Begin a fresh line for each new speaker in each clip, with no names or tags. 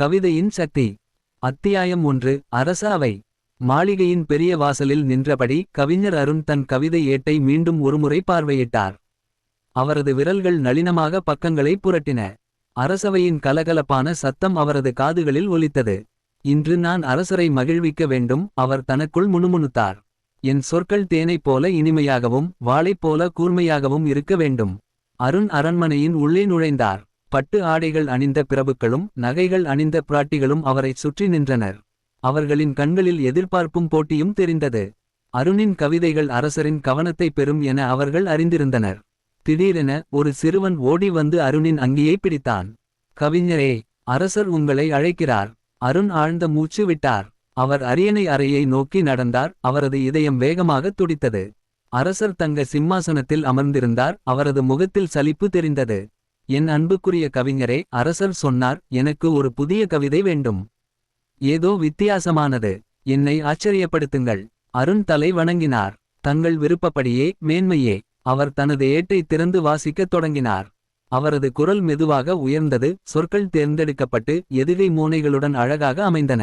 கவிதையின் சக்தி. அத்தியாயம் ஒன்று அரச அவை. மாளிகையின் பெரிய வாசலில் நின்றபடி கவிஞர் அருண் தன் கவிதை ஏட்டை மீண்டும் ஒருமுறை பார்வையிட்டார். அவரது விரல்கள் நளினமாக பக்கங்களை புரட்டின. அரசவையின் கலகலப்பான சத்தம் அவரது காதுகளில் ஒலித்தது. இன்று நான் அரசரை மகிழ்விக்க வேண்டும் அவர் தனக்குள் முணுமுணுத்தார். என் சொற்கள் தேனைப் போல இனிமையாகவும் வாளைப் போல கூர்மையாகவும் இருக்க வேண்டும். அருண் அரண்மனையின் உள்ளே நுழைந்தார். பட்டு ஆடைகள் அணிந்த பிரபுக்களும் நகைகள் அணிந்த பிராட்டிகளும் அவரைச் சுற்றி நின்றனர். அவர்களின் கண்களில் எதிர்பார்ப்பும் போட்டியும் தெரிந்தது. அருணின் கவிதைகள் அரசரின் கவனத்தை பெறும் என அவர்கள் அறிந்திருந்தனர். திடீரென ஒரு சிறுவன் ஓடி வந்து அருணின் அங்கியை பிடித்தான். கவிஞரே அரசர் உங்களை அழைக்கிறார். அருண் ஆழ்ந்த மூச்சு விட்டார். அவர் அரியணை அறையை நோக்கி நடந்தார். அவரது இதயம் வேகமாக துடித்தது. அரசர் தங்க சிம்மாசனத்தில் அமர்ந்திருந்தார். அவரது முகத்தில் சலிப்பு தெரிந்தது. என் அன்புக்குரிய கவிஞரே அரசர் சொன்னார் எனக்கு ஒரு புதிய கவிதை வேண்டும். ஏதோ வித்தியாசமானது. என்னை ஆச்சரியப்படுத்துங்கள். அருண் தலை வணங்கினார். தங்கள் விருப்பப்படியே மேன்மையே. அவர் தனது ஏட்டை திறந்து வாசிக்கத் தொடங்கினார். அவரது குரல் மெதுவாக உயர்ந்தது சொற்கள் தேர்ந்தெடுக்கப்பட்டு எதுகை மூனைகளுடன் அழகாக அமைந்தன.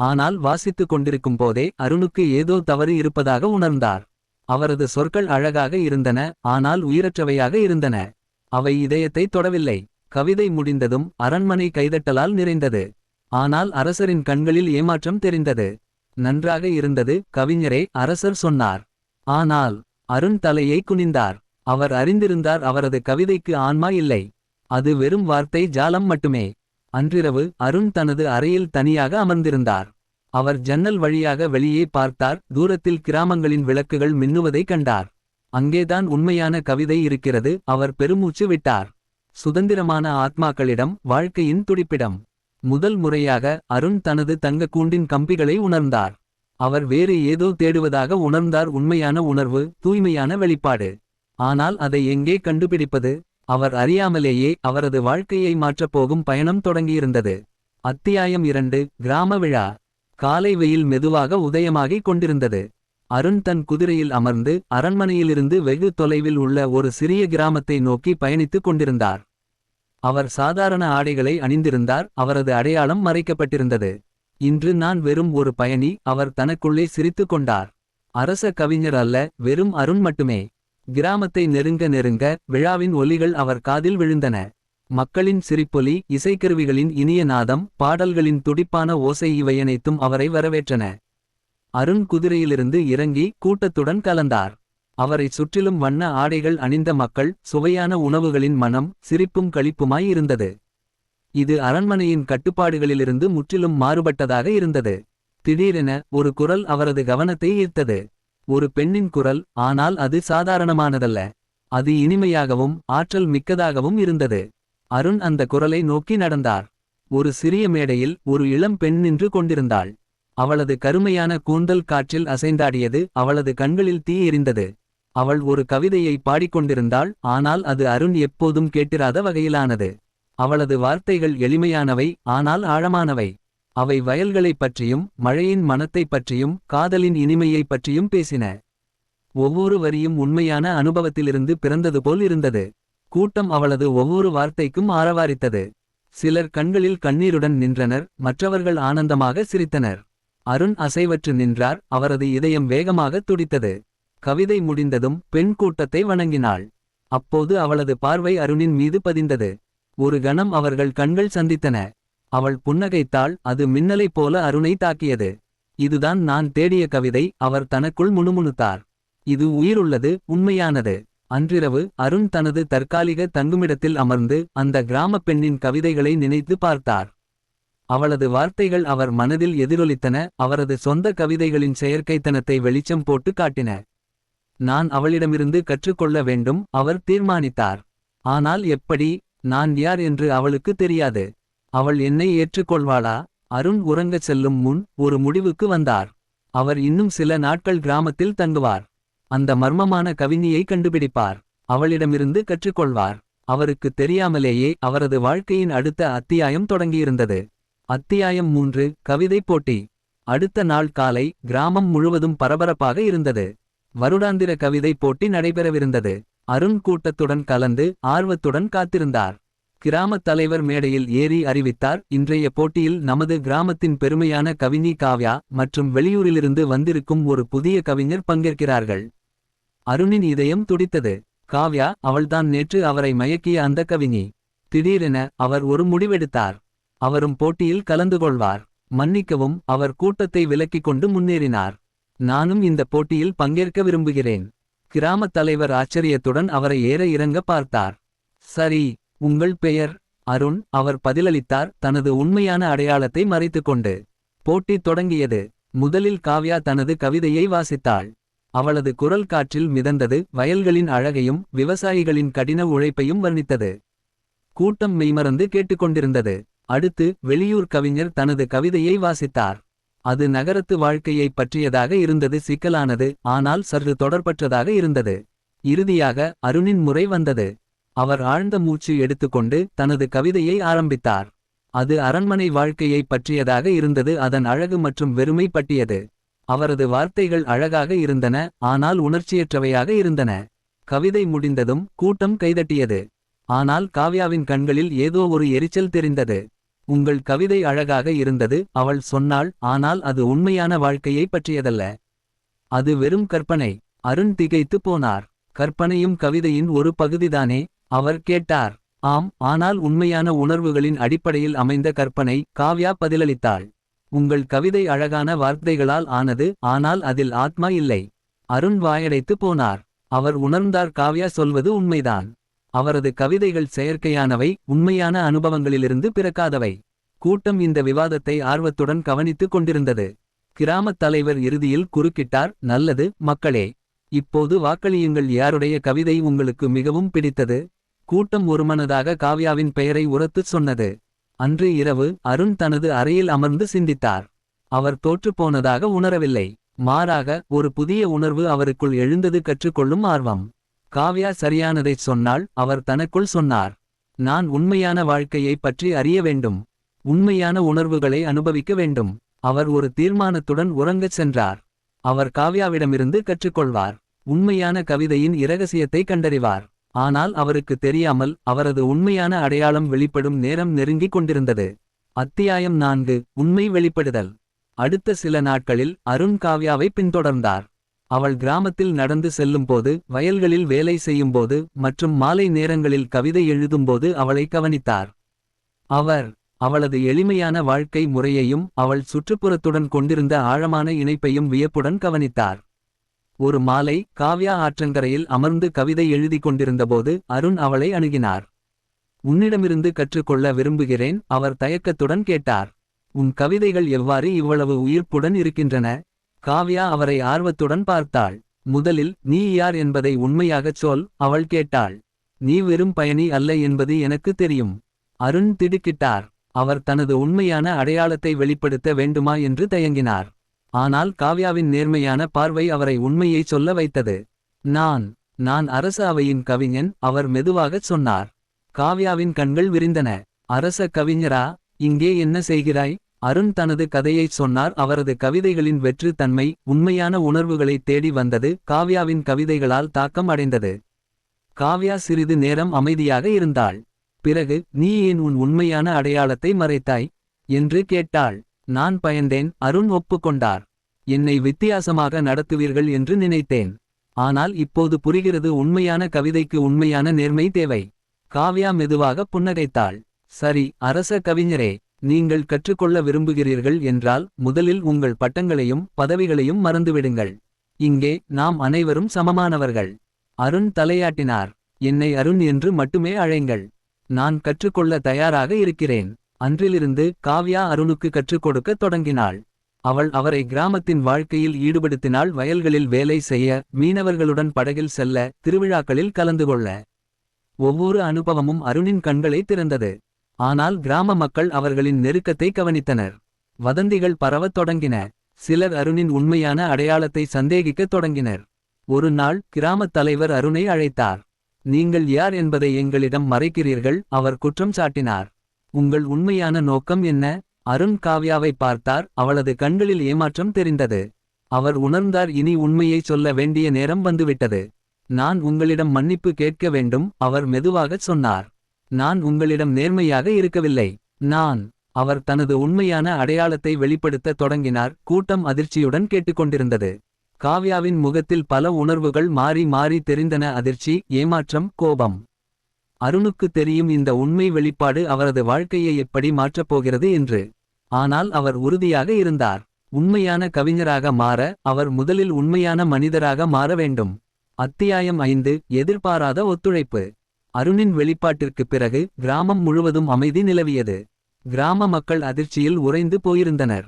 ஆனால் வாசித்துக் கொண்டிருக்கும் போதே அருணுக்கு ஏதோ தவறு இருப்பதாக உணர்ந்தார். அவரது சொற்கள் அழகாக இருந்தன ஆனால் உயிரற்றவையாக இருந்தன. அவை இதயத்தை தொடவில்லை. கவிதை முடிந்ததும் அரண்மனை கைதட்டலால் நிறைந்தது. ஆனால் அரசரின் கண்களில் ஏமாற்றம் தெரிந்தது. நன்றாக இருந்தது கவிஞரே அரசர் சொன்னார். ஆனால் அருண் தலையை குனிந்தார். அவர் அறிந்திருந்தார் அவரது கவிதைக்கு ஆன்மா இல்லை. அது வெறும் வார்த்தை ஜாலம் மட்டுமே. அன்றிரவு அருண் தனது அறையில் தனியாக அமர்ந்திருந்தார். அவர் ஜன்னல் வழியாக வெளியே பார்த்தார். தூரத்தில் கிராமங்களின் விளக்குகள் மின்னுவதைக் கண்டார். அங்கேதான் உண்மையான கவிதை இருக்கிறது. அவர் பெருமூச்சு விட்டார். சுதந்திரமான ஆத்மாக்களிடம் வாழ்க்கையின் துடிப்பிடம். முதல் முறையாக அருண் தனது தங்க கூண்டின் கம்பிகளை உணர்ந்தார். அவர் வேறு ஏதோ தேடுவதாக உணர்ந்தார். உண்மையான உணர்வு தூய்மையான வெளிப்பாடு. ஆனால் அதை எங்கே கண்டுபிடிப்பது? அவர் அறியாமலேயே அவரது வாழ்க்கையை மாற்றப் போகும் பயணம் தொடங்கியிருந்தது. அத்தியாயம் இரண்டு கிராம விழா. காலை வெயில் மெதுவாக உதயமாகிக் கொண்டிருந்தது. அருண் தன் குதிரையில் அமர்ந்து அரண்மனையிலிருந்து வெகு தொலைவில் உள்ள ஒரு சிறிய கிராமத்தை நோக்கி பயணித்துக் கொண்டிருந்தார். அவர் சாதாரண ஆடைகளை அணிந்திருந்தார் அவரது அடையாளம் மறைக்கப்பட்டிருந்தது. இன்று நான் வெறும் ஒரு பயணி அவர் தனக்குள்ளே சிரித்துக் கொண்டார். அரச கவிஞர் அல்ல வெறும் அருண் மட்டுமே. கிராமத்தை நெருங்க நெருங்க விழாவின் ஒலிகள் அவர் காதில் விழுந்தன. மக்களின் சிரிப்பொலி இசைக்கருவிகளின் இனிய நாதம் பாடல்களின் துடிப்பான ஓசை இவையனைத்தும் அவரை வரவேற்றன. அருண் குதிரையிலிருந்து இறங்கி கூட்டத்துடன் கலந்தார். அவரைச் சுற்றிலும் வண்ண ஆடைகள் அணிந்த மக்கள் சுவையான உணவுகளின் மனம் சிரிப்பும் களிப்புமாய் இருந்தது. இது அரண்மனையின் கட்டுப்பாடுகளிலிருந்து முற்றிலும் மாறுபட்டதாக இருந்தது. திடீரென ஒரு குரல் அவரது கவனத்தை ஈர்த்தது. ஒரு பெண்ணின் குரல் ஆனால் அது சாதாரணமானதல்ல. அது இனிமையாகவும் ஆற்றல் மிக்கதாகவும் இருந்தது அருண் அந்த குரலை நோக்கி நடந்தார். ஒரு சிறிய மேடையில் ஒரு இளம் பெண் நின்று கொண்டிருந்தாள். அவளது கருமையான கூந்தல் காற்றில் அசைந்தாடியது அவளது கண்களில் தீ எரிந்தது. அவள் ஒரு கவிதையை பாடிக்கொண்டிருந்தாள் ஆனால் அது அருண் எப்போதும் கேட்டிராத வகையிலானது. அவளது வார்த்தைகள் எளிமையானவை ஆனால் ஆழமானவை. அவை வயல்களைப் பற்றியும் மழையின் மனத்தைப் பற்றியும் காதலின் இனிமையைப் பற்றியும் பேசின. ஒவ்வொரு வரியும் உண்மையான அனுபவத்திலிருந்து பிறந்தது போல் இருந்தது. கூட்டம் அவளது ஒவ்வொரு வார்த்தைக்கும் ஆரவாரித்தது. சிலர் கண்களில் கண்ணீருடன் நின்றனர் மற்றவர்கள் ஆனந்தமாக சிரித்தனர். அருண் அசைவற்று நின்றார். அவரது இதயம் வேகமாக துடித்தது. கவிதை முடிந்ததும் பெண் கூட்டத்தை வணங்கினாள். அப்போது அவளது பார்வை அருணின் மீது பதிந்தது. ஒரு கணம் அவர்கள் கண்கள் சந்தித்தன. அவள் புன்னகைத்தாள். அது மின்னலைப் போல அருணை தாக்கியது. இதுதான் நான் தேடிய கவிதை. அவர் தனக்குள் முணுமுணுத்தார். இது உயிருள்ளது உண்மையானது. அன்றிரவு அருண் தனது தற்காலிக தங்குமிடத்தில் அமர்ந்து அந்த கிராமப் பெண்ணின் கவிதைகளை நினைத்து பார்த்தார். அவளது வார்த்தைகள் அவர் மனதில் எதிரொலித்தன அவரது சொந்த கவிதைகளின் செயற்கைத்தனத்தை வெளிச்சம் போட்டு காட்டின. நான் அவளிடமிருந்து கற்றுக்கொள்ள வேண்டும் அவர் தீர்மானித்தார். ஆனால் எப்படி? நான் யார் என்று அவளுக்கு தெரியாது. அவள் என்னை ஏற்றுக்கொள்வாளா அருண் உறங்கச் செல்லும் முன் ஒரு முடிவுக்கு வந்தார். அவர் இன்னும் சில நாட்கள் கிராமத்தில் தங்குவார். அந்த மர்மமான கவிஞியை கண்டுபிடிப்பார். அவளிடமிருந்து கற்றுக்கொள்வார். அவருக்கு தெரியாமலேயே அவரது வாழ்க்கையின் அடுத்த அத்தியாயம் தொடங்கியிருந்தது. அத்தியாயம் மூன்று கவிதை போட்டி. அடுத்த நாள் காலை கிராமம் முழுவதும் பரபரப்பாக இருந்தது. வருடாந்திர கவிதை போட்டி நடைபெறவிருந்தது. அருண் கூட்டத்துடன் கலந்து ஆர்வத்துடன் காத்திருந்தார். கிராமத் தலைவர் மேடையில் ஏறி அறிவித்தார் இன்றைய போட்டியில் நமது கிராமத்தின் பெருமையான கவிஞி காவ்யா மற்றும் வெளியூரிலிருந்து வந்திருக்கும் ஒரு புதிய கவிஞர் பங்கேற்கிறார்கள். அருணின் இதயம் துடித்தது. காவ்யா அவள்தான் நேற்று அவரை மயக்கிய அந்த கவிஞி திடீரென அவர் ஒரு முடிவெடுத்தார். அவரும் போட்டியில் கலந்து கொள்வார். மன்னிக்கவும் அவர் கூட்டத்தை விலக்கிக் கொண்டு முன்னேறினார். நானும் இந்த போட்டியில் பங்கேற்க விரும்புகிறேன். கிராமத் தலைவர் ஆச்சரியத்துடன் அவரை ஏற இறங்க பார்த்தார். சரி உங்கள் பெயர்? அருண் அவர் பதிலளித்தார் தனது உண்மையான அடையாளத்தை மறைத்துக்கொண்டு. போட்டி தொடங்கியது. முதலில் காவ்யா தனது கவிதையை வாசித்தாள். அவளது குரல் காற்றில் மிதந்தது வயல்களின் அழகையும் விவசாயிகளின் கடின உழைப்பையும் வர்ணித்தது. கூட்டம் மெய்மறந்து கேட்டுக்கொண்டிருந்தது. அடுத்து வெளியூர் கவிஞர் தனது கவிதையை வாசித்தார். அது நகரத்து வாழ்க்கையைப் பற்றியதாக இருந்தது சிக்கலானது ஆனால் சற்று தொடர்பற்றதாக இருந்தது. இறுதியாக அருணின் முறை வந்தது. அவர் ஆழ்ந்த மூச்சு எடுத்துக்கொண்டு தனது கவிதையை ஆரம்பித்தார். அது அரண்மனை வாழ்க்கையைப் பற்றியதாக இருந்தது அதன் அழகு மற்றும் வெறுமை பற்றியது. அவரது வார்த்தைகள் அழகாக இருந்தன ஆனால் உணர்ச்சியற்றவையாக இருந்தன. கவிதை முடிந்ததும் கூட்டம் கைதட்டியது. ஆனால் காவ்யாவின் கண்களில் ஏதோ ஒரு எரிச்சல் தெரிந்தது. உங்கள் கவிதை அழகாக இருந்தது அவள் சொன்னாள் ஆனால் அது உண்மையான வாழ்க்கையைப் பற்றியதல்ல. அது வெறும் கற்பனை. அருண் திகைத்து போனார். கற்பனையும் கவிதையின் ஒரு பகுதிதானே? அவர் கேட்டார். ஆம் ஆனால் உண்மையான உணர்வுகளின் அடிப்படையில் அமைந்த கற்பனை காவ்யா பதிலளித்தாள். உங்கள் கவிதை அழகான வார்த்தைகளால் ஆனது ஆனால் அதில் ஆத்மா இல்லை. அருண் வாயடைத்து போனார். அவர் உணர்ந்தார் காவ்யா சொல்வது உண்மைதான். அவரது கவிதைகள் செயற்கையானவை உண்மையான அனுபவங்களிலிருந்து பிறக்காதவை. கூட்டம் இந்த விவாதத்தை ஆர்வத்துடன் கவனித்துக் கொண்டிருந்தது. கிராமத் தலைவர் இறுதியில் குறுக்கிட்டார் நல்லது மக்களே இப்போது வாக்களியுங்கள் யாருடைய கவிதை உங்களுக்கு மிகவும் பிடித்தது? கூட்டம் ஒருமனதாக காவ்யாவின் பெயரை உரத்துச் சொன்னது. அன்று இரவு அருண் தனது அறையில் அமர்ந்து சிந்தித்தார். அவர் தோற்றுப்போனதாக உணரவில்லை. மாறாக ஒரு புதிய உணர்வு அவருக்குள் எழுந்தது கற்றுக்கொள்ளும் ஆர்வம். காவ்யா சரியானதைச் சொன்னால் அவர் தனக்குள் சொன்னார். நான் உண்மையான வாழ்க்கையைப் பற்றி அறிய வேண்டும். உண்மையான உணர்வுகளை அனுபவிக்க வேண்டும். அவர் ஒரு தீர்மானத்துடன் உறங்கச் சென்றார். அவர் காவ்யாவிடமிருந்து கற்றுக்கொள்வார். உண்மையான கவிதையின் இரகசியத்தை கண்டறிவார். ஆனால் அவருக்கு தெரியாமல் அவரது உண்மையான அடையாளம் வெளிப்படும் நேரம் நெருங்கிக் கொண்டிருந்தது. அத்தியாயம் நான்கு உண்மை வெளிப்படுதல். அடுத்த சில நாட்களில் அருண் காவ்யாவை பின்தொடர்ந்தார். அவள் கிராமத்தில் நடந்து செல்லும்போது வயல்களில் வேலை செய்யும்போது மற்றும் மாலை நேரங்களில் கவிதை எழுதும்போது அவளை கவனித்தார். அவர் அவளது எளிமையான வாழ்க்கை முறையையும் அவள் சுற்றுப்புறத்துடன் கொண்டிருந்த ஆழமான இணைப்பையும் வியப்புடன் கவனித்தார். ஒரு மாலை காவ்யா ஆற்றங்கரையில் அமர்ந்து கவிதை எழுதிக் கொண்டிருந்தபோது அருண் அவளை அணுகினார். உன்னிடமிருந்து கற்றுக்கொள்ள விரும்புகிறேன் அவர் தயக்கத்துடன் கேட்டார். உன் கவிதைகள் எவ்வாறு இவ்வளவு உயிர்ப்புடன் இருக்கின்றன? காவ்யா அவரை ஆர்வத்துடன் பார்த்தாள். முதலில் நீ யார் என்பதை உண்மையாகச் சொல் அவள் கேட்டாள். நீ வெறும் பயணி அல்ல என்பது எனக்கு தெரியும். அருண் திடுக்கிட்டார். அவர் தனது உண்மையான அடையாளத்தை வெளிப்படுத்த வேண்டுமா என்று தயங்கினார். ஆனால் காவ்யாவின் நேர்மையான பார்வை அவரை உண்மையை சொல்ல வைத்தது. நான் நான் அரச அவையின் கவிஞன் அவர் மெதுவாகச் சொன்னார். காவ்யாவின் கண்கள் விரிந்தன. அரச கவிஞரா இங்கே என்ன செய்கிறாய்? அருண் தனது கதையைச் சொன்னார். அவரது கவிதைகளின் வெற்று தன்மை உண்மையான உணர்வுகளைத் தேடி வந்தது காவ்யாவின் கவிதைகளால் தாக்கம் அடைந்தது. காவ்யா சிறிது நேரம் அமைதியாக இருந்தாள். பிறகு நீ ஏன் உன் உண்மையான அடையாளத்தை மறைத்தாய்? என்று கேட்டாள். நான் பயந்தேன் அருண் ஒப்புக்கொண்டார். என்னை வித்தியாசமாக நடத்துவீர்கள் என்று நினைத்தேன். ஆனால் இப்போது புரிகிறது உண்மையான கவிதைக்கு உண்மையான நேர்மை தேவை. காவ்யா மெதுவாக புன்னகைத்தாள். சரி அரச கவிஞரே நீங்கள் கற்றுக்கொள்ள விரும்புகிறீர்கள் என்றால் முதலில் உங்கள் பட்டங்களையும் பதவிகளையும் மறந்துவிடுங்கள். இங்கே நாம் அனைவரும் சமமானவர்கள். அருண் தலையாட்டினார். என்னை அருண் என்று மட்டுமே அழைங்கள். நான் கற்றுக்கொள்ள தயாராக இருக்கிறேன். அன்றிலிருந்து காவ்யா அருணுக்கு கற்றுக் கொடுக்க தொடங்கினாள். அவள் அவரை கிராமத்தின் வாழ்க்கையில் ஈடுபடுத்தினாள் வயல்களில் வேலை செய்ய மீனவர்களுடன் படகில் செல்ல திருவிழாக்களில் கலந்து கொள்ள. ஒவ்வொரு அனுபவமும் அருணின் கண்களை திறந்தது. ஆனால் கிராம மக்கள் அவர்களின் நெருக்கத்தை கவனித்தனர். வதந்திகள் பரவத் தொடங்கின. சிலர் அருணின் உண்மையான அடையாளத்தை சந்தேகிக்கத் தொடங்கினர். ஒரு நாள் கிராமத் தலைவர் அருணை அழைத்தார். நீங்கள் யார் என்பதை எங்களிடம் மறைக்கிறீர்கள் அவர் குற்றம் சாட்டினார். உங்கள் உண்மையான நோக்கம் என்ன? அருண் காவ்யாவை பார்த்தார். அவளது கண்களில் ஏமாற்றம் தெரிந்தது. அவர் உணர்ந்தார் இனி உண்மையை சொல்ல வேண்டிய நேரம் வந்துவிட்டது. நான் உங்களிடம் மன்னிப்பு கேட்க வேண்டும் அவர் மெதுவாகச் சொன்னார். நான் உங்களிடம் நேர்மையாக இருக்கவில்லை. நான் அவர் தனது உண்மையான அடையாளத்தை வெளிப்படுத்த தொடங்கினார் கூட்டம் அதிர்ச்சியுடன் கேட்டுக்கொண்டிருந்தது. காவ்யாவின் முகத்தில் பல உணர்வுகள் மாறி மாறி தெரிந்தன அதிர்ச்சி ஏமாற்றம் கோபம். அருணுக்கு தெரியும் இந்த உண்மை வெளிப்பாடு அவரது வாழ்க்கையை எப்படி மாற்றப் போகிறது என்று. ஆனால் அவர் உறுதியாக இருந்தார். உண்மையான கவிஞராக மாற அவர் முதலில் உண்மையான மனிதராக மாற வேண்டும். அத்தியாயம் ஐந்து எதிர்பாராத ஒத்துழைப்பு. அருணின் வெளிப்பாட்டிற்குப் பிறகு கிராமம் முழுவதும் அமைதி நிலவியது. கிராம மக்கள் அதிர்ச்சியில் உறைந்து போயிருந்தனர்.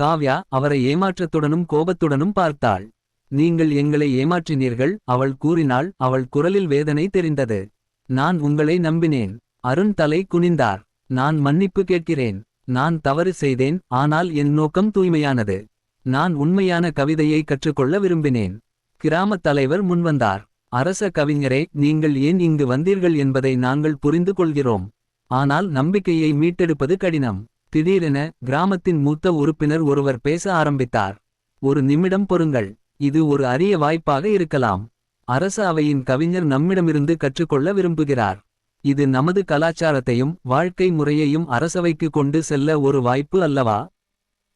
காவ்யா அவரை ஏமாற்றத்துடனும் கோபத்துடனும் பார்த்தாள். நீங்கள் எங்களை ஏமாற்றினீர்கள் அவள் கூறினாள். அவள் குரலில் வேதனை தெரிந்தது. நான் உங்களை நம்பினேன். அருண் தலை குனிந்தார். நான் மன்னிப்பு கேட்கிறேன். நான் தவறு செய்தேன். ஆனால் என் நோக்கம் தூய்மையானது. நான் உண்மையான கவிதையை கற்றுக்கொள்ள விரும்பினேன். கிராமத் தலைவர் முன்வந்தார். அரச கவிஞரே நீங்கள் ஏன் இங்கு வந்தீர்கள் என்பதை நாங்கள் புரிந்து கொள்கிறோம் ஆனால் நம்பிக்கையை மீட்டெடுப்பது கடினம். திடீரென கிராமத்தின் மூத்த உறுப்பினர் ஒருவர் பேச ஆரம்பித்தார். ஒரு நிமிடம் பொருங்கள் இது ஒரு அரிய வாய்ப்பாக இருக்கலாம். அரச அவையின் கவிஞர் நம்மிடமிருந்து கற்றுக்கொள்ள விரும்புகிறார். இது நமது கலாச்சாரத்தையும் வாழ்க்கை முறையையும் அரசவைக்கு கொண்டு செல்ல ஒரு வாய்ப்பு அல்லவா?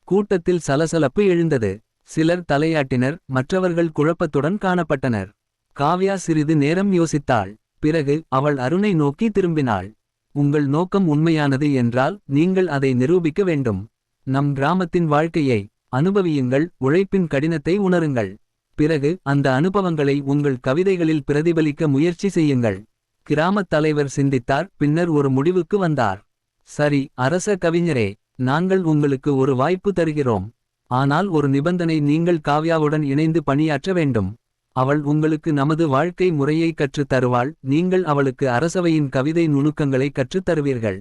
கூட்டத்தில் சலசலப்பு எழுந்தது. சிலர் தலையாட்டினர் மற்றவர்கள் குழப்பத்துடன் காணப்பட்டனர். காவ்யா சிறிது நேரம் யோசித்தாள். பிறகு அவள் அருணை நோக்கி திரும்பினாள். உங்கள் நோக்கம் உண்மையானது என்றால் நீங்கள் அதை நிரூபிக்க வேண்டும். நம் கிராமத்தின் வாழ்க்கையை அனுபவியுங்கள் உழைப்பின் கடினத்தை உணருங்கள். பிறகு அந்த அனுபவங்களை உங்கள் கவிதைகளில் பிரதிபலிக்க முயற்சி செய்யுங்கள். கிராமத் தலைவர் சிந்தித்தார் பின்னர் ஒரு முடிவுக்கு வந்தார். சரி அரச கவிஞரே நாங்கள் உங்களுக்கு ஒரு வாய்ப்பு தருகிறோம். ஆனால் ஒரு நிபந்தனை நீங்கள் காவ்யாவுடன் இணைந்து பணியாற்ற வேண்டும். அவள் உங்களுக்கு நமது வாழ்க்கை முறையை கற்றுத் தருவாள் நீங்கள் அவளுக்கு அரசவையின் கவிதை நுணுக்கங்களை கற்றுத் தருவீர்கள்.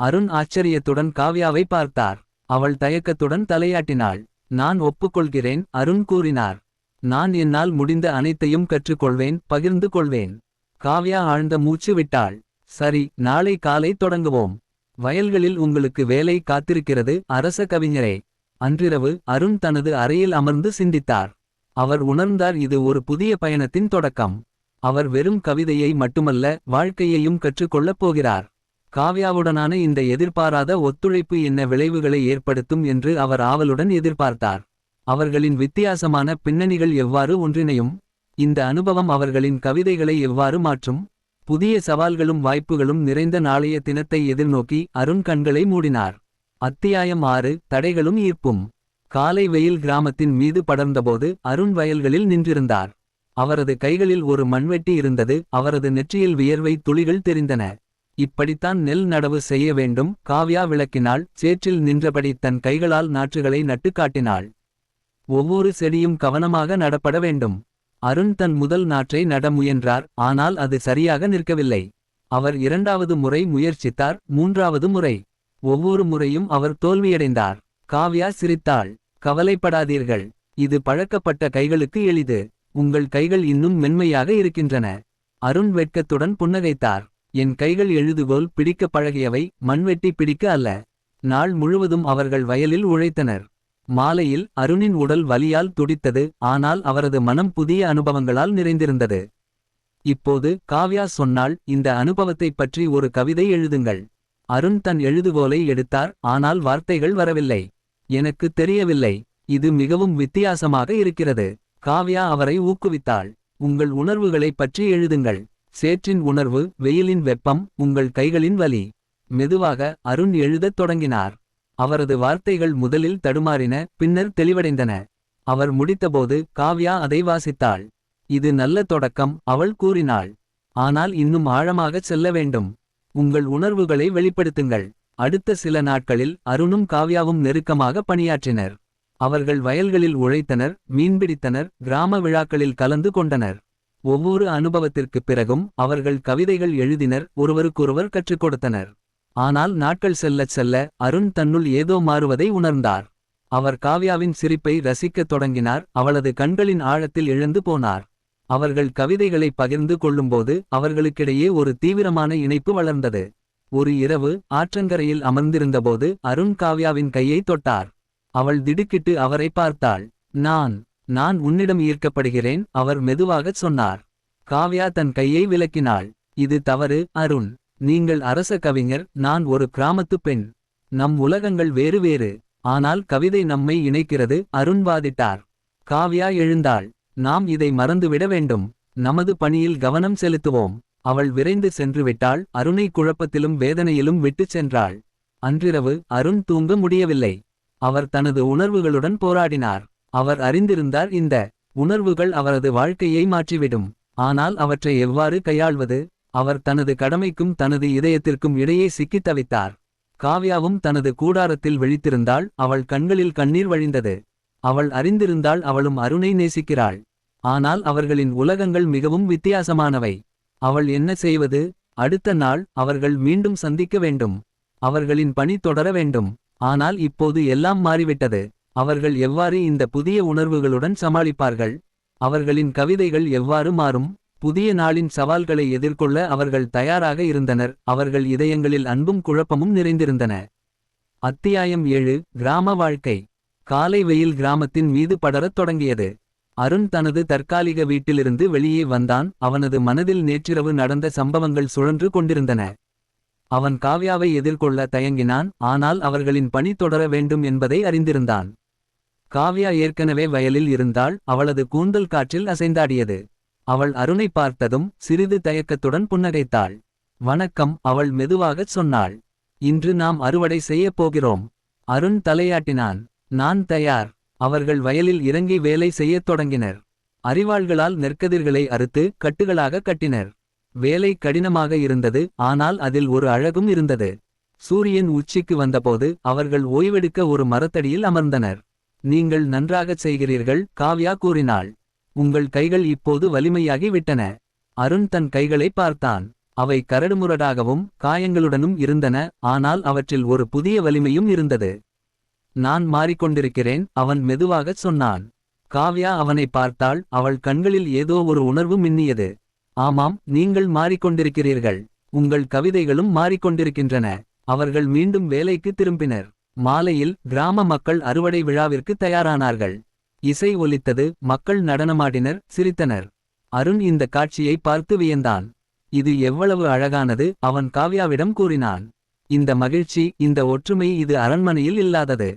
அருண் ஆச்சரியத்துடன் காவ்யாவை பார்த்தார். அவள் தயக்கத்துடன் தலையாட்டினாள். நான் ஒப்புக்கொள்கிறேன் அருண் கூறினார். நான் என்னால் முடிந்த அனைத்தையும் கற்றுக்கொள்வேன் பகிர்ந்து கொள்வேன். காவ்யா ஆழ்ந்த மூச்சு விட்டாள். சரி நாளை காலை தொடங்குவோம். வயல்களில் உங்களுக்கு வேலை காத்திருக்கிறது அரச கவிஞரே. அன்றிரவு அருண் தனது அறையில் அமர்ந்து சிந்தித்தார். அவர் உணர்ந்தார் இது ஒரு புதிய பயணத்தின் தொடக்கம். அவர் வெறும் கவிதையை மட்டுமல்ல வாழ்க்கையையும் கற்றுக்கொள்ளப் போகிறார். காவ்யாவுடனான இந்த எதிர்பாராத ஒத்துழைப்பு என்ன விளைவுகளை ஏற்படுத்தும் என்று அவர் ஆவலுடன் எதிர்பார்த்தார். அவர்களின் வித்தியாசமான பின்னணிகள் எவ்வாறு ஒன்றிணையும்? இந்த அனுபவம் அவர்களின் கவிதைகளை எவ்வாறு மாற்றும்? புதிய சவால்களும் வாய்ப்புகளும் நிறைந்த நாளைய தினத்தை எதிர்நோக்கி அருண் கண்களை மூடினார். அத்தியாயம் ஆறு தடைகளும் ஈர்ப்பும். காலை வெயில் கிராமத்தின் மீது படர்ந்தபோது அருண் வயல்களில் நின்றிருந்தார். அவரது கைகளில் ஒரு மண்வெட்டி இருந்தது அவரது நெற்றியில் வியர்வை துளிகள் தெரிந்தன. இப்படித்தான் நெல் நடவு செய்ய வேண்டும் காவ்யா விளக்கினாள் சேற்றில் நின்றபடி தன் கைகளால் நாற்றுகளை நட்டுக் காட்டினாள். ஒவ்வொரு செடியும் கவனமாக நடப்பட வேண்டும். அருண் தன் முதல் நாற்றை நட முயன்றார் ஆனால் அது சரியாக நிற்கவில்லை. அவர் இரண்டாவது முறை முயற்சித்தார் மூன்றாவது முறை. ஒவ்வொரு முறையும் அவர் தோல்வியடைந்தார். காவ்யா சிரித்தாள். கவலைப்படாதீர்கள். இது பழக்கப்பட்ட கைகளுக்கு எளிது. உங்கள் கைகள் இன்னும் மென்மையாக இருக்கின்றன. அருண் வெட்கத்துடன் புன்னகைத்தார். என் கைகள் எழுதுகோல் பிடிக்க பழகியவை மண்வெட்டி பிடிக்க அல்ல. நாள் முழுவதும் அவர்கள் வயலில் உழைத்தனர். மாலையில் அருணின் உடல் வலியால் துடித்தது ஆனால் அவரது மனம் புதிய அனுபவங்களால் நிறைந்திருந்தது. இப்போது காவ்யா சொன்னால் இந்த அனுபவத்தைப் பற்றி ஒரு கவிதை எழுதுங்கள். அருண் தன் எழுதுகோலை எடுத்தார் ஆனால் வார்த்தைகள் வரவில்லை. எனக்கு தெரியவில்லை. இது மிகவும் வித்தியாசமாக இருக்கிறது. காவ்யா அவரை ஊக்குவித்தாள். உங்கள் உணர்வுகளைப் பற்றி எழுதுங்கள். சேற்றின் உணர்வு வெயிலின் வெப்பம் உங்கள் கைகளின் வலி. மெதுவாக அருண் எழுதத் தொடங்கினார். அவரது வார்த்தைகள் முதலில் தடுமாறின பின்னர் தெளிவடைந்தன. அவர் முடித்தபோது காவ்யா அதை வாசித்தாள். இது நல்ல தொடக்கம் அவள் கூறினாள். ஆனால் இன்னும் ஆழமாகச் செல்ல வேண்டும். உங்கள் உணர்வுகளை வெளிப்படுத்துங்கள். அடுத்த சில நாட்களில் அருணும் காவ்யாவும் நெருக்கமாக பணியாற்றினர். அவர்கள் வயல்களில் உழைத்தனர் மீன்பிடித்தனர் கிராம விழாக்களில் கலந்து கொண்டனர். ஒவ்வொரு அனுபவத்திற்குப் பிறகும் அவர்கள் கவிதைகள் எழுதினர் ஒருவருக்கொருவர் கற்றுக் கொடுத்தனர். ஆனால் நாட்கள் செல்லச் செல்ல அருண் தன்னுள் ஏதோ மாறுவதை உணர்ந்தார். அவர் காவ்யாவின் சிரிப்பை ரசிக்கத் தொடங்கினார் அவளது கண்களின் ஆழத்தில் இழந்து போனார். அவர்கள் கவிதைகளை பகிர்ந்து கொள்ளும்போது அவர்களுக்கிடையே ஒரு தீவிரமான இணைப்பு வளர்ந்தது. ஒரு இரவு ஆற்றங்கரையில் அமர்ந்திருந்தபோது அருண் காவ்யாவின் கையை தொட்டார். அவள் திடுக்கிட்டு அவரை பார்த்தாள். நான் நான் உன்னிடம் ஈர்க்கப்படுகிறேன் அவர் மெதுவாகச் சொன்னார். காவ்யா தன் கையை விலக்கினாள். இது தவறு அருண். நீங்கள் அரச கவிஞர் நான் ஒரு கிராமத்துப் பெண். நம் உலகங்கள் வேறு வேறு. ஆனால் கவிதை நம்மை இணைக்கிறது அருண் வாதிட்டார். காவ்யா எழுந்தாள். நாம் இதை மறந்துவிட வேண்டும். நமது பணியில் கவனம் செலுத்துவோம். அவள் விரைந்து சென்றுவிட்டாள். அருணை குழப்பத்திலும் வேதனையிலும் விட்டுச் சென்றாள். அன்றிரவு அருண் தூங்க முடியவில்லை. அவர் தனது உணர்வுகளுடன் போராடினார். அவர் அறிந்திருந்தார் இந்த உணர்வுகள் அவரது வாழ்க்கையை மாற்றிவிடும். ஆனால் அவற்றை எவ்வாறு கையாள்வது? அவர் தனது கடமைக்கும் தனது இதயத்திற்கும் இடையே சிக்கித் தவித்தார். காவ்யாவும் தனது கூடாரத்தில் விழித்திருந்தாள். அவள் கண்களில் கண்ணீர் வழிந்தது. அவள் அறிந்திருந்தாள் அவளும் அருணை நேசிக்கிறாள். ஆனால் அவர்களின் உலகங்கள் மிகவும் வித்தியாசமானவை. அவள் என்ன செய்வது? அடுத்த நாள் அவர்கள் மீண்டும் சந்திக்க வேண்டும். அவர்களின் பணி தொடர வேண்டும். ஆனால் இப்போது எல்லாம் மாறிவிட்டது. அவர்கள் எவ்வாறு இந்த புதிய உணர்வுகளுடன் சமாளிப்பார்கள்? அவர்களின் கவிதைகள் எவ்வாறு மாறும்? புதிய நாளின் சவால்களை எதிர்கொள்ள அவர்கள் தயாராக இருந்தனர். அவர்கள் இதயங்களில் அன்பும் குழப்பமும் நிறைந்திருந்தன. அத்தியாயம் ஏழு கிராம வாழ்க்கை. காலை வெயில் கிராமத்தின் மீது படரத் தொடங்கியது. அருண் தனது தற்காலிக வீட்டிலிருந்து வெளியே வந்தான். அவனது மனதில் நேற்றிரவு நடந்த சம்பவங்கள் சுழன்று கொண்டிருந்தன. அவன் காவ்யாவை எதிர்கொள்ள தயங்கினான். ஆனால் அவர்களின் பணி தொடர வேண்டும் என்பதை அறிந்திருந்தான். காவ்யா ஏற்கனவே வயலில் இருந்தாள். அவளது கூந்தல் காற்றில் அசைந்தாடியது. அவள் அருணை பார்த்ததும் சிறிது தயக்கத்துடன் புன்னகைத்தாள். வணக்கம் அவள் மெதுவாகச் சொன்னாள். இன்று நாம் அறுவடை செய்யப் போகிறோம். அருண் தலையாட்டினான். நான் தயார். அவர்கள் வயலில் இறங்கி வேலை செய்யத் தொடங்கினர். அறிவாள்களால் நெற்கதிர்களை அறுத்து கட்டுகளாக கட்டினர். வேலை கடினமாக இருந்தது ஆனால் அதில் ஒரு அழகும் இருந்தது. சூரியன் உச்சிக்கு வந்தபோது அவர்கள் ஓய்வெடுக்க ஒரு மரத்தடியில் அமர்ந்தனர். நீங்கள் நன்றாகச் செய்கிறீர்கள் காவ்யா கூறினாள். உங்கள் கைகள் இப்போது வலிமையாகி விட்டன. அருண் தன் கைகளை பார்த்தான். அவை கரடுமுரடாகவும் காயங்களுடனும் இருந்தன ஆனால் அவற்றில் ஒரு புதிய வலிமையும் இருந்தது. நான் மாறிக்கொண்டிருக்கிறேன் அவன் மெதுவாகச் சொன்னான். காவ்யா அவனை பார்த்தாள் அவள் கண்களில் ஏதோ ஒரு உணர்வு மின்னியது. ஆமாம் நீங்கள் மாறிக்கொண்டிருக்கிறீர்கள். உங்கள் கவிதைகளும் மாறிக்கொண்டிருக்கின்றன. அவர்கள் மீண்டும் வேலைக்கு திரும்பினர். மாலையில் கிராம மக்கள் அறுவடை விழாவிற்கு தயாரானார்கள். இசை ஒலித்தது மக்கள் நடனமாடினர் சிரித்தனர். அருண் இந்த காட்சியை பார்த்து வியந்தான். இது எவ்வளவு அழகானது அவன் காவ்யாவிடம் கூறினான். இந்த மகிழ்ச்சி இந்த ஒற்றுமை இது அரண்மனையில் இல்லாதது.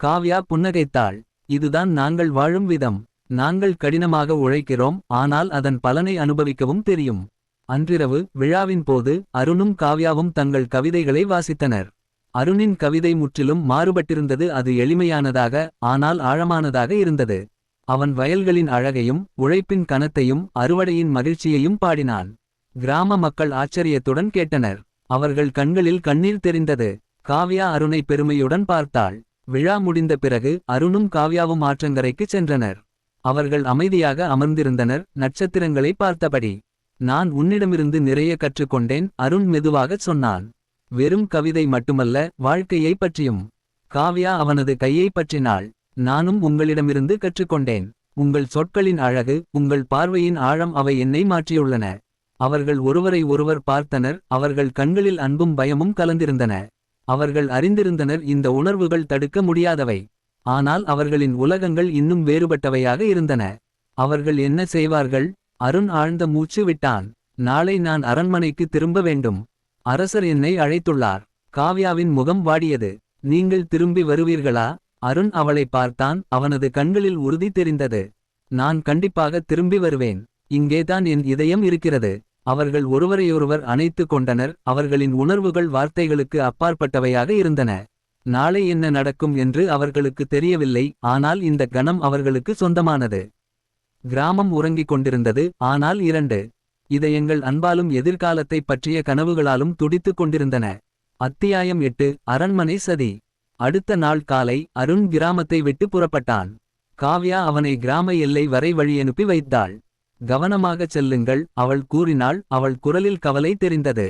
காவ்யா புன்னகைத்தாள். இதுதான் நாங்கள் வாழும் விதம். நாங்கள் கடினமாக உழைக்கிறோம் ஆனால் அதன் பலனை அனுபவிக்கவும் தெரியும். அன்றிரவு விழாவின் போது அருணும் காவ்யாவும் தங்கள் கவிதைகளை வாசித்தனர். அருணின் கவிதை முற்றிலும் மாறுபட்டிருந்தது அது எளிமையானதாக ஆனால் ஆழமானதாக இருந்தது. அவன் வயல்களின் அழகையும் உழைப்பின் கனத்தையும் அறுவடையின் மகிழ்ச்சியையும் பாடினான். கிராம மக்கள் ஆச்சரியத்துடன் கேட்டனர். அவர்கள் கண்களில் கண்ணீர் தெரிந்தது. காவ்யா அருணை பெருமையுடன் பார்த்தாள். விழா முடிந்த பிறகு அருணும் காவ்யாவும் ஆற்றங்கரைக்குச் சென்றனர். அவர்கள் அமைதியாக அமர்ந்திருந்தனர். நட்சத்திரங்களை பார்த்தபடி நான் உன்னிடமிருந்து நிறைய கற்றுக்கொண்டேன். அருண் மெதுவாகச் சொன்னான். வெறும் கவிதை மட்டுமல்ல வாழ்க்கையைப் பற்றியும். காவ்யா அவனது கையைப் பற்றினாள். நானும் உங்களிடமிருந்து கற்றுக்கொண்டேன். உங்கள் சொற்களின் அழகு உங்கள் பார்வையின் ஆழம் அவை என்னை மாற்றியுள்ளன. அவர்கள் ஒருவரை ஒருவர் பார்த்தனர் அவர்கள் கண்களில் அன்பும் பயமும் கலந்திருந்தன. அவர்கள் அறிந்திருந்தனர் இந்த உணர்வுகள் தடுக்க முடியாதவை. ஆனால் அவர்களின் உலகங்கள் இன்னும் வேறுபட்டவையாக இருந்தன. அவர்கள் என்ன செய்வார்கள்? அருண் ஆழ்ந்த மூச்சு விட்டான். நாளை நான் அரண்மனைக்கு திரும்ப வேண்டும். அரசர் என்னை அழைத்துள்ளார். காவ்யாவின் முகம் வாடியது. நீங்கள் திரும்பி வருவீர்களா? அருண் அவளை பார்த்தான். அவனது கண்களில் உறுதி தெரிந்தது. நான் கண்டிப்பாக திரும்பி வருவேன். இங்கேதான் என் இதயம் இருக்கிறது. அவர்கள் ஒருவரையொருவர் அணைத்து கொண்டனர். அவர்களின் உணர்வுகள் வார்த்தைகளுக்கு அப்பாற்பட்டவையாக இருந்தன. நாளை என்ன நடக்கும் என்று அவர்களுக்கு தெரியவில்லை. ஆனால் இந்த கணம் அவர்களுக்கு சொந்தமானது. கிராமம் உறங்கிக் கொண்டிருந்தது. ஆனால் இரண்டு இதயங்கள் அன்பாலும் எதிர்காலத்தைப் பற்றிய கனவுகளாலும் துடித்துக் கொண்டிருந்தன. அத்தியாயம் எட்டு அரண்மனை சதி. அடுத்த நாள் காலை அருண் கிராமத்தை விட்டு புறப்பட்டான். காவ்யா அவனை கிராம எல்லை வரை வழியனுப்பி வைத்தாள். கவனமாகச் செல்லுங்கள். அவள் கூறினாள் அவள் குரலில் கவலை தெரிந்தது.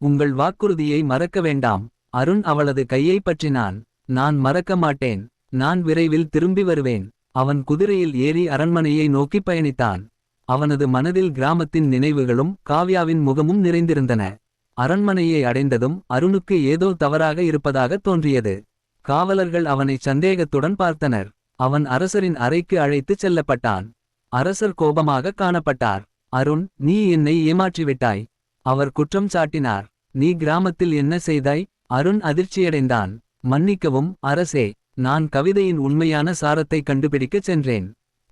உங்கள் வாக்குறுதியை மறக்க வேண்டாம். அருண் அவளது கையைப் பற்றினான். நான் மறக்க மாட்டேன். நான் விரைவில் திரும்பி வருவேன். அவன் குதிரையில் ஏறி அரண்மனையை நோக்கிப் பயணித்தான். அவனது மனதில் கிராமத்தின் நினைவுகளும் காவ்யாவின் முகமும் நிறைந்திருந்தன. அரண்மனையை அடைந்ததும் அருணுக்கு ஏதோ தவறாக இருப்பதாகத் தோன்றியது. காவலர்கள் அவனை சந்தேகத்துடன் பார்த்தனர். அவன் அரசரின் அறைக்கு அழைத்துச் செல்லப்பட்டான். அரசர் கோபமாக காணப்பட்டார். அருண் நீ என்னை ஏமாற்றிவிட்டாய். அவர் குற்றம் சாட்டினார். நீ கிராமத்தில் என்ன செய்தாய்? அருண் அதிர்ச்சியடைந்தான். மன்னிக்கவும் அரசே நான் கவிதையின் உண்மையான சாரத்தை கண்டுபிடிக்கச் சென்றேன்.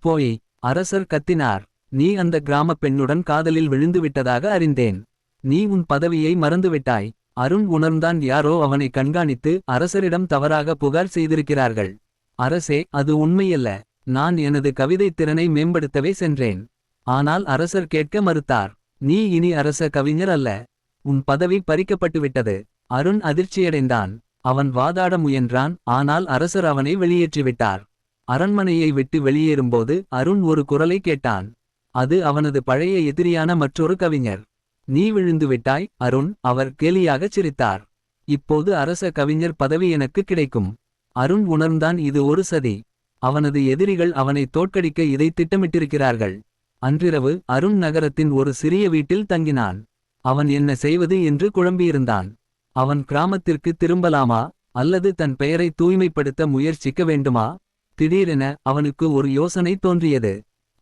போய் அரசர் கத்தினார். நீ அந்த கிராமப் பெண்ணுடன் காதலில் விழுந்து விட்டதாக அறிந்தேன். நீ உன் பதவியை மறந்துவிட்டாய். அருண் உணர்ந்தான் யாரோ அவனை கண்காணித்து அரசரிடம் தவறாக புகார் செய்திருக்கிறார்கள். அரசே அது உண்மையல்ல. நான் எனது கவிதைத் திறனை மேம்படுத்தவே சென்றேன். ஆனால் அரசர் கேட்க மறுத்தார் நீ இனி அரச கவிஞர் அல்ல. உன் பதவி பறிக்கப்பட்டுவிட்டது. அருண் அதிர்ச்சியடைந்தான். அவன் வாதாட முயன்றான். ஆனால் அரசர் அவனை வெளியேற்றிவிட்டார். அரண்மனையை விட்டு வெளியேறும்போது அருண் ஒரு குரலை கேட்டான். அது அவனது பழைய எதிரியான மற்றொரு கவிஞர். நீ விழுந்துவிட்டாய் அருண். அவர் கேலியாகச் சிரித்தார். இப்போது அரச கவிஞர் பதவி எனக்கு கிடைக்கும். அருண் உணர்ந்தான் இது ஒரு சதி. அவனது எதிரிகள் அவனை தோற்கடிக்க இதை திட்டமிட்டிருக்கிறார்கள். அன்றிரவு அருண் நகரத்தின் ஒரு சிறிய வீட்டில் தங்கினான். அவன் என்ன செய்வது என்று குழம்பியிருந்தான். அவன் கிராமத்திற்கு திரும்பலாமா? அல்லது தன் பெயரை தூய்மைப்படுத்த முயற்சிக்க வேண்டுமா? திடீரென அவனுக்கு ஒரு யோசனை தோன்றியது.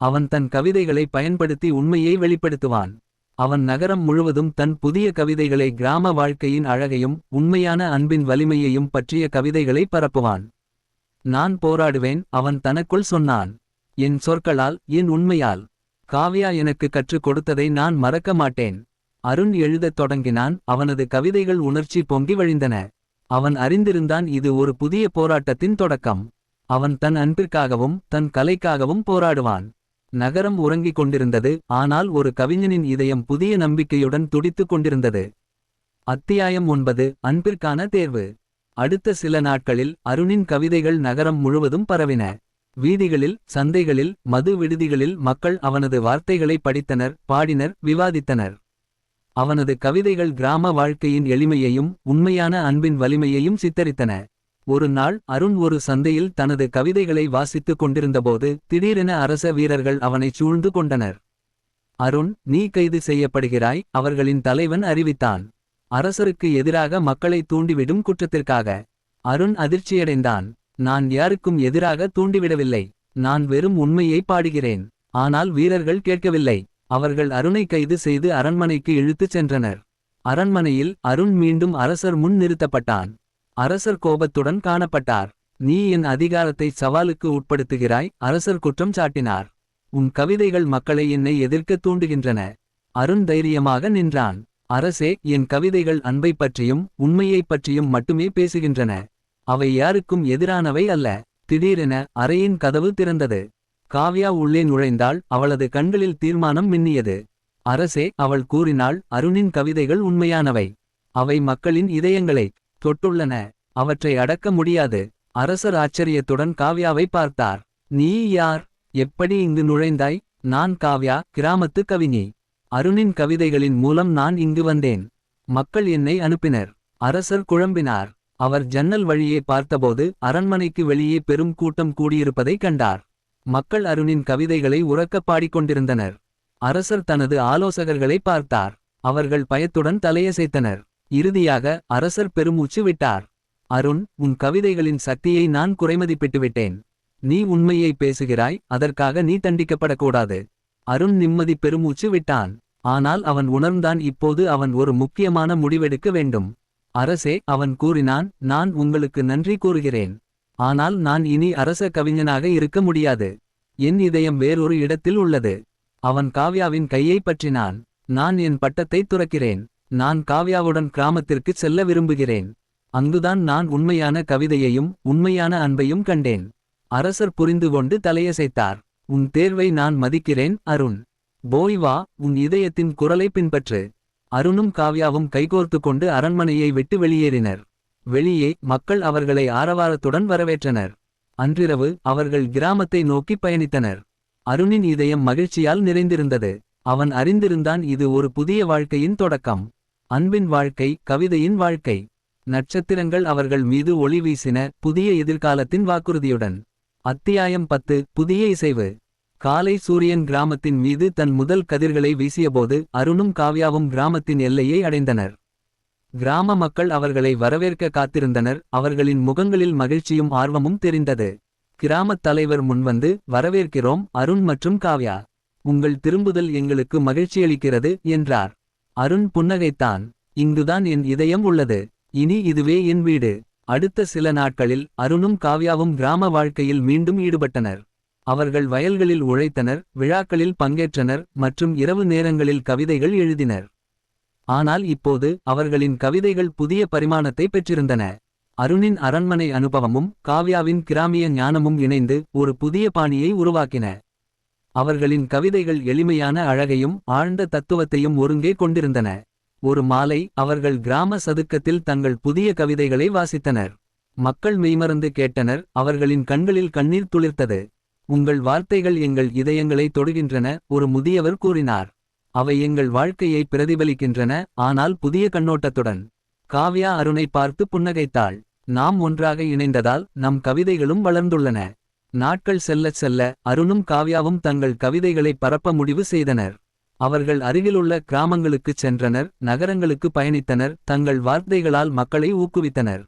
அவன் தன் கவிதைகளை பயன்படுத்தி உண்மையை வெளிப்படுத்துவான். அவன் நகரம் முழுவதும் தன் புதிய கவிதைகளை கிராம வாழ்க்கையின் அழகையும் உண்மையான அன்பின் வலிமையையும் பற்றிய கவிதைகளை பரப்புவான். நான் போராடுவேன் அவன் தனக்குள் சொன்னான். என் சொற்களால் என் உண்மையால். காவ்யா எனக்கு கற்றுக் கொடுத்ததை நான் மறக்க மாட்டேன். அருண் எழுதத் தொடங்கினான் அவனது கவிதைகள் உணர்ச்சி பொங்கி வழிந்தன. அவன் அறிந்திருந்தான் இது ஒரு புதிய போராட்டத்தின் தொடக்கம். அவன் தன் அன்பிற்காகவும் தன் கலைக்காகவும் போராடுவான். நகரம் உறங்கிக் கொண்டிருந்தது ஆனால் ஒரு கவிஞனின் இதயம் புதிய நம்பிக்கையுடன் துடித்துக் கொண்டிருந்தது. அத்தியாயம் ஒன்பது அன்பிற்கான தேர்வு. அடுத்த சில நாட்களில் அருணின் கவிதைகள் நகரம் முழுவதும் பரவின. வீதிகளில் சந்தைகளில் மது விடுதிகளில் மக்கள் அவனது வார்த்தைகளை படித்தனர் பாடினர் விவாதித்தனர். அவனது கவிதைகள் கிராம வாழ்க்கையின் எளிமையையும் உண்மையான அன்பின் வலிமையையும் சித்தரித்தன. ஒரு நாள் அருண் ஒரு சந்தையில் தனது கவிதைகளை வாசித்துக் கொண்டிருந்தபோது திடீரென அரச வீரர்கள் அவனைச் சூழ்ந்து கொண்டனர். அருண் நீ கைது செய்யப்படுகிறாய் அவர்களின் தலைவன் அறிவித்தான். அரசருக்கு எதிராக மக்களை தூண்டிவிடும் குற்றத்திற்காக. அருண் அதிர்ச்சியடைந்தான். நான் யாருக்கும் எதிராக தூண்டிவிடவில்லை. நான் வெறும் உண்மையை பாடுகிறேன். ஆனால் வீரர்கள் கேட்கவில்லை. அவர்கள் அருணை கைது செய்து அரண்மனைக்கு இழுத்துச் சென்றனர். அரண்மனையில் அருண் மீண்டும் அரசர் முன் நிறுத்தப்பட்டான். அரசர் கோபத்துடன் காணப்பட்டார். நீ என் அதிகாரத்தை சவாலுக்கு உட்படுத்துகிறாய் அரசர் குற்றம் சாட்டினார். உன் கவிதைகள் மக்களை என்னை எதிர்க்கத் தூண்டுகின்றன. அருண் தைரியமாக நின்றான். அரசே என் கவிதைகள் அன்பை பற்றியும் உண்மையைப் பற்றியும் மட்டுமே பேசுகின்றன. அவை யாருக்கும் எதிரானவை அல்ல. திடீரென அறையின் கதவு திறந்தது. காவ்யா உள்ளே நுழைந்தால் அவளது கண்களில் தீர்மானம் மின்னியது. அரசே அவள் கூறினாள் அருணின் கவிதைகள் உண்மையானவை. அவை மக்களின் இதயங்களை தொட்டுள்ளன. அவற்றை அடக்க முடியாது. அரசர் ஆச்சரியத்துடன் காவ்யாவை பார்த்தார். நீ யார்? எப்படி இங்கு நுழைந்தாய்? நான் காவ்யா கிராமத்து கவிஞி. அருணின் கவிதைகளின் மூலம் நான் இங்கு வந்தேன். மக்கள் என்னை அனுப்பினர். அரசர் குழம்பினார். அவர் ஜன்னல் வழியே பார்த்தபோது அரண்மனைக்கு வெளியே பெரும் கூட்டம் கூடியிருப்பதைக் கண்டார். மக்கள் அருணின் கவிதைகளை உறக்கப் பாடிக்கொண்டிருந்தனர். அரசர் தனது ஆலோசகர்களை பார்த்தார். அவர்கள் பயத்துடன் தலையசைத்தனர். இறுதியாக அரசர் பெருமூச்சு விட்டார். அருண் உன் கவிதைகளின் சக்தியை நான் குறைமதிப்பிட்டுவிட்டேன். நீ உண்மையை பேசுகிறாய் அதற்காக நீ தண்டிக்கப்படக்கூடாது அருண் நிம்மதி பெருமூச்சு விட்டான். ஆனால் அவன் உணர்ந்தான் இப்போது அவன் ஒரு முக்கியமான முடிவெடுக்க வேண்டும். அரசே அவன் கூறினான் நான் உங்களுக்கு நன்றி கூறுகிறேன். ஆனால் நான் இனி அரச கவிஞனாக இருக்க முடியாது. என் இதயம் வேறொரு இடத்தில் உள்ளது. அவன் காவ்யாவின் கையை பற்றினான். நான் என் பட்டத்தை துறக்கிறேன். நான் காவ்யாவுடன் கிராமத்திற்குச் செல்ல விரும்புகிறேன். அங்குதான் நான் உண்மையான கவிதையையும் உண்மையான அன்பையும் கண்டேன். அரசர் புரிந்து கொண்டு தலையசைத்தார். உன் தேர்வை நான் மதிக்கிறேன் அருண். போய் வா உன் இதயத்தின் குரலை பின்பற்று. அருணும் காவ்யாவும் கைகோர்த்து கொண்டு அரண்மனையை விட்டு வெளியேறினர். வெளியே மக்கள் அவர்களை ஆரவாரத்துடன் வரவேற்றனர். அன்றிரவு அவர்கள் கிராமத்தை நோக்கி பயணித்தனர். அருணின் இதயம் மகிழ்ச்சியால் நிறைந்திருந்தது. அவன் அறிந்திருந்தான் இது ஒரு புதிய வாழ்க்கையின் தொடக்கம். அன்பின் வாழ்க்கை கவிதையின் வாழ்க்கை. நட்சத்திரங்கள் அவர்கள் மீது ஒளி வீசின புதிய எதிர்காலத்தின் வாக்குறுதியுடன். அத்தியாயம் பத்து புதிய இசைவு. காலை சூரியன் கிராமத்தின் மீது தன் முதல் கதிர்களை வீசியபோது அருணும் காவ்யாவும் கிராமத்தின் எல்லையை அடைந்தனர். கிராம மக்கள் அவர்களை வரவேற்க காத்திருந்தனர். அவர்களின் முகங்களில் மகிழ்ச்சியும் ஆர்வமும் தெரிந்தது. கிராமத் தலைவர் முன்வந்து வரவேற்கிறோம் அருண் மற்றும் காவ்யா. உங்கள் திரும்புதல் எங்களுக்கு மகிழ்ச்சியளிக்கிறது என்றார். அருண் புன்னகைத்தான். இங்குதான் என் இதயம் உள்ளது. இனி இதுவே என் வீடு. அடுத்த சில நாட்களில் அருணும் காவ்யாவும் கிராம வாழ்க்கையில் மீண்டும் ஈடுபட்டனர். அவர்கள் வயல்களில் உழைத்தனர் விழாக்களில் பங்கேற்றனர் மற்றும் இரவு நேரங்களில் கவிதைகள் எழுதினர். ஆனால் இப்போது அவர்களின் கவிதைகள் புதிய பரிமாணத்தை பெற்றிருந்தன. அருணின் அரண்மனை அனுபவமும் காவ்யாவின் கிராமிய ஞானமும் இணைந்து ஒரு புதிய பாணியை உருவாக்கின. அவர்களின் கவிதைகள் எளிமையான அழகையும் ஆழ்ந்த தத்துவத்தையும் ஒருங்கே கொண்டிருந்தன. ஒரு மாலை அவர்கள் கிராம சதுக்கத்தில் தங்கள் புதிய கவிதைகளை வாசித்தனர். மக்கள் மெய்மறந்து கேட்டனர் அவர்களின் கண்களில் கண்ணீர் துளிர்த்தது. உங்கள் வார்த்தைகள் எங்கள் இதயங்களை தொடுகின்றன ஒரு முதியவர் கூறினார். அவை எங்கள் வாழ்க்கையை பிரதிபலிக்கின்றன ஆனால் புதிய கண்ணோட்டத்துடன். காவ்யா அருணை பார்த்து புன்னகைத்தாள். நாம் ஒன்றாக இணைந்ததால் நம் கவிதைகளும் வளர்ந்துள்ளன. நாட்கள் செல்லச் செல்ல அருணும் காவ்யாவும் தங்கள் கவிதைகளை பரப்ப முடிவு செய்தனர். அவர்கள் அருகிலுள்ள கிராமங்களுக்குச் சென்றனர் நகரங்களுக்கு பயணித்தனர் தங்கள் வார்த்தைகளால் மக்களை ஊக்குவித்தனர்.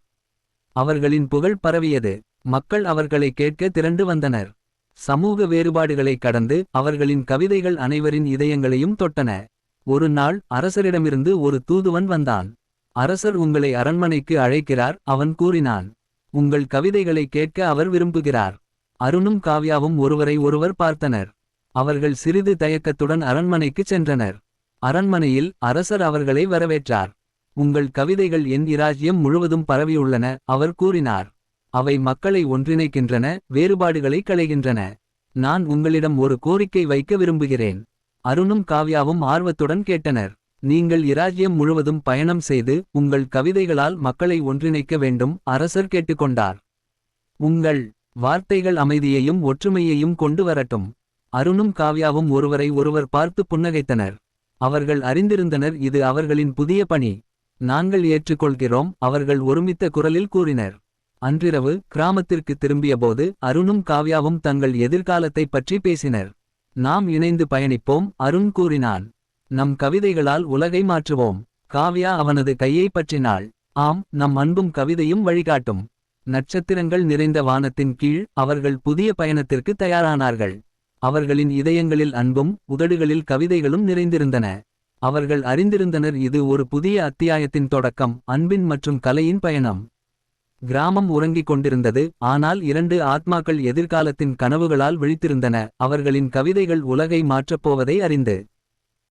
அவர்களின் புகழ் பரவியது. மக்கள் அவர்களை கேட்க திரண்டு வந்தனர். சமூக வேறுபாடுகளை கடந்து அவர்களின் கவிதைகள் அனைவரின் இதயங்களையும் தொட்டன. ஒரு நாள் அரசரிடமிருந்து ஒரு தூதுவன் வந்தான். அரசர் உங்களை அரண்மனைக்கு அழைக்கிறார் அவன் கூறினான். உங்கள் கவிதைகளை கேட்க அவர் விரும்புகிறார். அருணும் காவ்யாவும் ஒருவரை ஒருவர் பார்த்தனர். அவர்கள் சிறிது தயக்கத்துடன் அரண்மனைக்குச் சென்றனர். அரண்மனையில் அரசர் அவர்களை வரவேற்றார். உங்கள் கவிதைகள் என் இராஜ்யம் முழுவதும் பரவியுள்ளன அவர் கூறினார். அவை மக்களை ஒன்றிணைக்கின்றன வேறுபாடுகளை களைகின்றன. நான் உங்களிடம் ஒரு கோரிக்கை வைக்க விரும்புகிறேன். அருணும் காவ்யாவும் ஆர்வத்துடன் கேட்டனர். நீங்கள் இராஜ்யம் முழுவதும் பயணம் செய்து உங்கள் கவிதைகளால் மக்களை ஒன்றிணைக்க வேண்டும் அரசர் கேட்டுக்கொண்டார். உங்கள் வார்த்தைகள் அமைதியையும் ஒற்றுமையையும் கொண்டு வரட்டும். அருணும் காவ்யாவும் ஒருவரை ஒருவர் பார்த்து புன்னகைத்தனர். அவர்கள் அறிந்திருந்தனர் இது அவர்களின் புதிய பணி. நாங்கள் ஏற்றுக்கொள்கிறோம் அவர்கள் ஒருமித்த குரலில் கூறினர். அன்றிரவு கிராமத்திற்கு திரும்பியபோது அருணும் காவ்யாவும் தங்கள் எதிர்காலத்தைப் பற்றி பேசினர். நாம் இணைந்து பயணிப்போம் அருண் கூறினான். நம் கவிதைகளால் உலகை மாற்றுவோம் காவ்யா அவனது கையை பற்றினாள். ஆம் நம் அன்பும் கவிதையும் வழிகாட்டும். நட்சத்திரங்கள் நிறைந்த வானத்தின் கீழ் அவர்கள் புதிய பயணத்திற்கு தயாரானார்கள். அவர்களின் இதயங்களில் அன்பும் உதடுகளில் கவிதைகளும் நிறைந்திருந்தன. அவர்கள் அறிந்திருந்தனர் இது ஒரு புதிய அத்தியாயத்தின் தொடக்கம் அன்பின் மற்றும் கலையின் பயணம். கிராமம் உறங்கிக் கொண்டிருந்தது. ஆனால் இரண்டு ஆத்மாக்கள் எதிர்காலத்தின் கனவுகளால் விழித்திருந்தன. அவர்களின் கவிதைகள் உலகை மாற்றப் போவதை அறிந்து